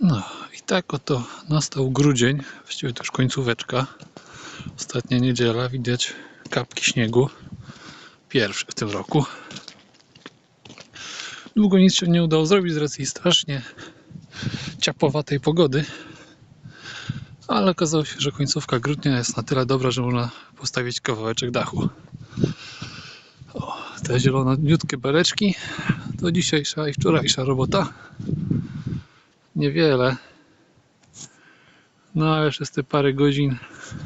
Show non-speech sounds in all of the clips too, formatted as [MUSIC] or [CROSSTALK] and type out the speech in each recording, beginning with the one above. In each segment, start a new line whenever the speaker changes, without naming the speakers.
No i tak oto nastał grudzień, właściwie to już końcóweczka. Ostatnia niedziela, widać kapki śniegu. Pierwszy w tym roku. Długo nic się nie udało zrobić z racji strasznie ciapowatej pogody. Ale okazało się, że końcówka grudnia jest na tyle dobra, że można postawić kawałeczek dachu. O, te zielononiutkie beleczki to dzisiejsza i wczorajsza robota. Niewiele. No ale przez te parę godzin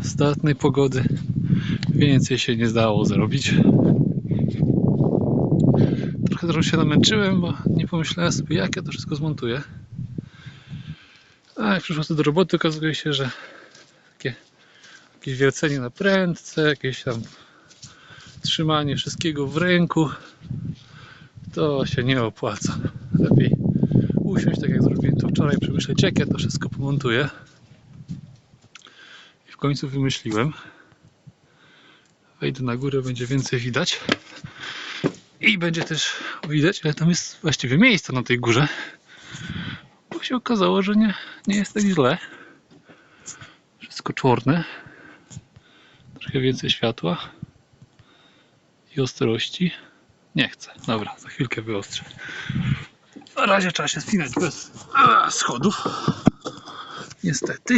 statnej pogody więcej się nie zdało zrobić. Trochę, trochę się namęczyłem, bo nie pomyślałem sobie jak ja to wszystko zmontuję. A jak przyszło to do roboty okazuje się, że takie jakieś wiercenie na prędce, jakieś tam trzymanie wszystkiego w ręku to się nie opłaca. Lepiej usiąść, tak jak zrobiłem wczoraj, przemyśleć jak ja to wszystko pomontuję. I w końcu wymyśliłem. Wejdę na górę, będzie więcej widać. I będzie też widać, ale tam jest właściwie miejsce na tej górze. Bo się okazało, że nie, nie jest tak źle. Wszystko czarne. Trochę więcej światła i ostrości. Nie chcę. Dobra, za chwilkę wyostrzę. Na razie trzeba się spinać bez schodów. Niestety.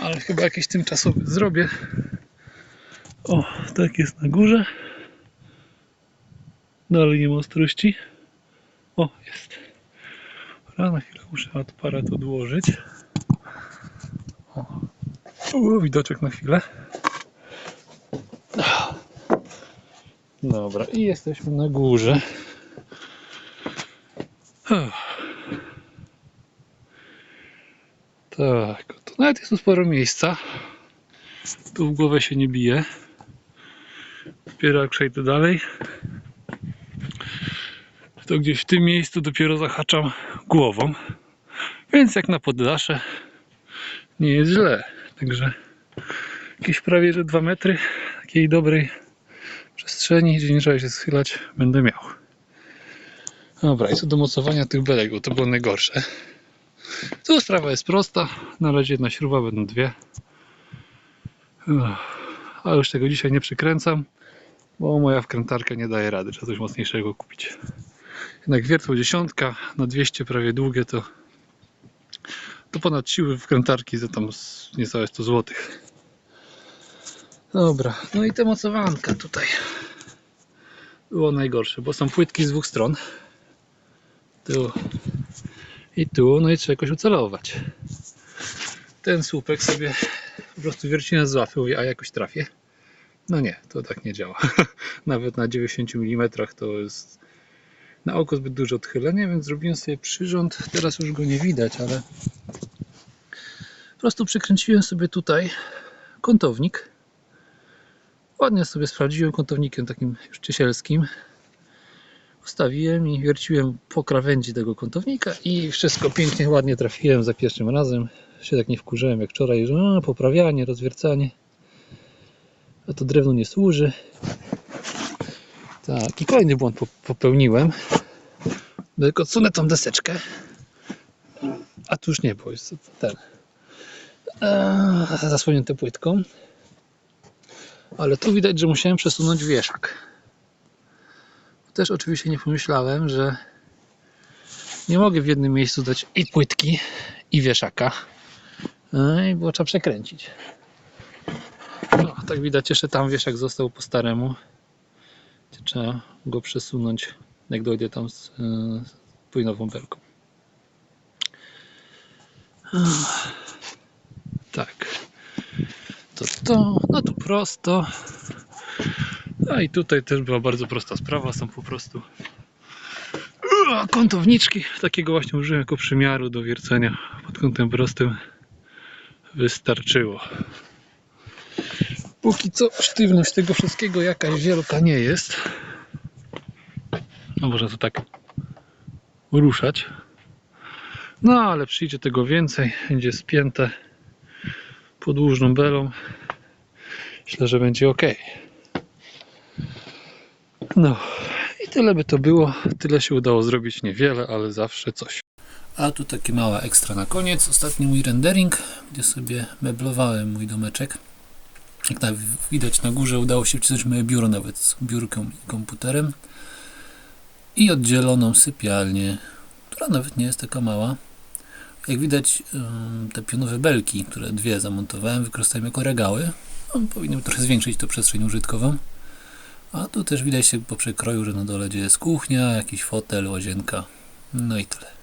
Ale chyba jakieś tymczasowe zrobię. O, tak jest na górze. Dalej nie ma ostrości. O, jest. Dobra, na chwilę muszę aparat odłożyć. O, o widoczek na chwilę. Dobra, i jesteśmy na górze. Tak, to nawet jest tu sporo miejsca. Tu w głowę się nie bije. Dopiero jak przejdę dalej, to gdzieś w tym miejscu dopiero zahaczam głową. Więc jak na poddasze nie jest źle. Także jakieś prawie że 2 metry takiej dobrej przestrzeni, gdzie nie trzeba się schylać, będę miał. Dobra, i co do mocowania tych belek, bo to było najgorsze. Tu sprawa jest prosta. Na razie jedna śruba, będą dwie. Ale już tego dzisiaj nie przykręcam, bo moja wkrętarka nie daje rady. Trzeba coś mocniejszego kupić. Jednak wiertło dziesiątka na 200 prawie długie to to ponad siły wkrętarki za tam niecałe 100 zł. Dobra, no i te mocowanka tutaj było najgorsze, bo są płytki z dwóch stron. Tu i tu, no i trzeba jakoś ucelować. Ten słupek sobie po prostu wiercinę złapał, a jakoś trafię. No nie, to tak nie działa. [LAUGHS] Nawet na 90 mm to jest na oko zbyt duże odchylenie, więc zrobiłem sobie przyrząd. Teraz już go nie widać, ale po prostu przykręciłem sobie tutaj kątownik. Ładnie sobie sprawdziłem kątownikiem takim już ciesielskim. Ustawiłem i wierciłem po krawędzi tego kątownika i wszystko pięknie, ładnie trafiłem za pierwszym razem. Się tak nie wkurzyłem jak wczoraj, że no, poprawianie, rozwiercanie. A to drewno nie służy. Tak, i kolejny błąd po- popełniłem. Tylko odsunę tą deseczkę. A tu już nie było, jest ten. Eee, zasłonięte płytką. Ale tu widać, że musiałem przesunąć wieszak. Też oczywiście nie pomyślałem, że nie mogę w jednym miejscu dać i płytki, i wieszaka. No i było trzeba przekręcić. No, tak widać, jeszcze tam wieszak został po staremu. Trzeba go przesunąć, jak dojdę tam z, yy, płynową belką. Tak. To to, no tu prosto. A i tutaj też była bardzo prosta sprawa, są po prostu kątowniczki. Takiego właśnie użyłem jako przymiaru do wiercenia pod kątem prostym. Wystarczyło. Póki co sztywność tego wszystkiego jakaś wielka nie jest. No można to tak ruszać. No ale przyjdzie tego więcej. Będzie spięte podłużną belą. Myślę, że będzie ok. No i tyle by to było. Tyle się udało zrobić niewiele, ale zawsze coś. A tu takie mała ekstra na koniec. Ostatni mój rendering, gdzie sobie meblowałem mój domeczek. Jak na, widać na górze udało się wcisnąć moje biuro nawet z biurką i komputerem. I oddzieloną sypialnię, która nawet nie jest taka mała. Jak widać te pionowe belki, które dwie zamontowałem, wykorzystałem jako regały. No, powinny trochę zwiększyć to przestrzeń użytkową. A tu też widać się po przekroju, że na dole gdzie jest kuchnia, jakiś fotel, łazienka. No i tyle.